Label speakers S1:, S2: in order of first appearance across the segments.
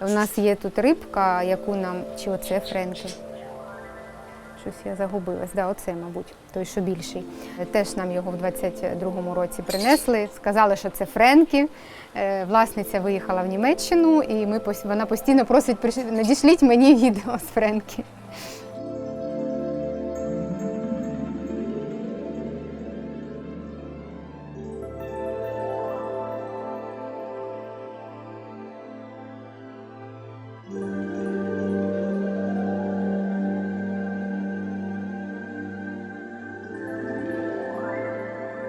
S1: У нас є тут рибка, яку нам. Чи оце френки? Щось я загубилась. Да, оце, мабуть, той, що більший. Теж нам його в 22-му році принесли. Сказали, що це френки. Е, Власниця виїхала в Німеччину, і ми вона постійно просить «Приш- надішліть мені відео з френки.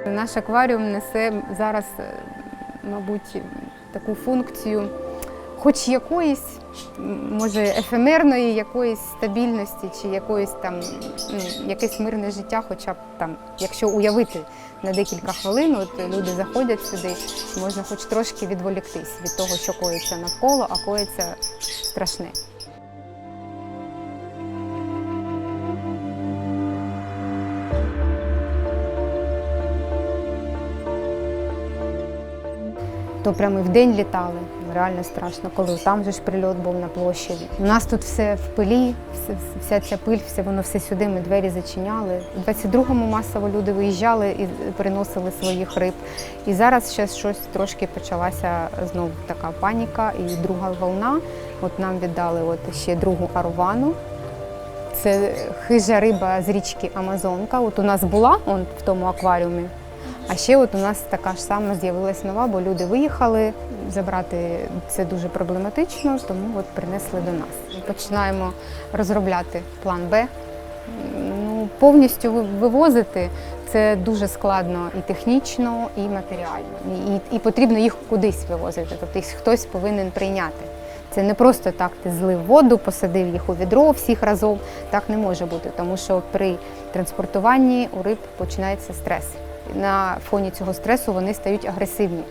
S1: Наш акваріум несе зараз, е, мабуть, таку функцію, хоч якоїсь, може, ефемерної якоїсь стабільності чи якоїсь там ну, якесь мирне життя, хоча б там, якщо уявити на декілька хвилин, от люди заходять сюди, можна хоч трошки відволіктись від того, що коїться навколо, а коїться страшне. То прямо і вдень літали. Реально страшно, коли там же ж прильот був на площаді. У нас тут все в пилі, вся ця пиль, все воно все сюди. Ми двері зачиняли. У 22-му масово люди виїжджали і приносили своїх риб. І зараз ще щось трошки почалася знову така паніка і друга волна. От нам віддали от ще другу арвану. Це хижа риба з річки Амазонка. От у нас була он в тому акваріумі. А ще от у нас така ж сама з'явилась нова, бо люди виїхали. Забрати це дуже проблематично, тому от принесли до нас. Починаємо розробляти план Б. Ну, повністю вивозити це дуже складно і технічно, і матеріально. І, і потрібно їх кудись вивозити. Тобто їх хтось повинен прийняти. Це не просто так ти злив воду, посадив їх у відро всіх разом. Так не може бути, тому що при транспортуванні у риб починається стрес. На фоні цього стресу вони стають агресивні.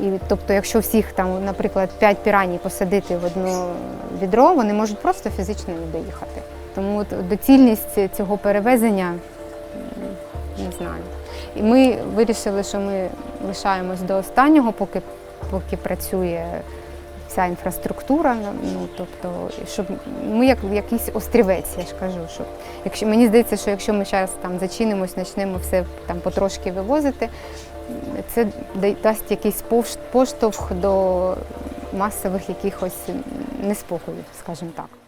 S1: І тобто, якщо всіх там, наприклад, 5 піраній посадити в одне відро, вони можуть просто фізично не доїхати. Тому от доцільність цього перевезення не знаю. І ми вирішили, що ми лишаємось до останнього, поки, поки працює вся інфраструктура. Ну тобто, щоб ми як якийсь острівець, я ж кажу, що якщо мені здається, що якщо ми зараз там зачинимось, почнемо все там потрошки вивозити, це дасть якийсь поштовх до масових якихось неспокоїв, скажімо так.